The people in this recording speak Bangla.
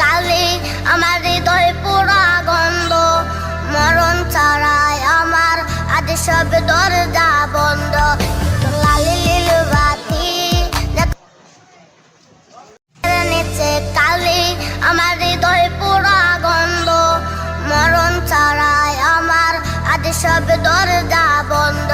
কালি আমার হৃদয় পুরা গন্ধ। মরণ ছাড়াই আমার আজ সব দরজা বন্ধ। সব দরজা বন্ধ।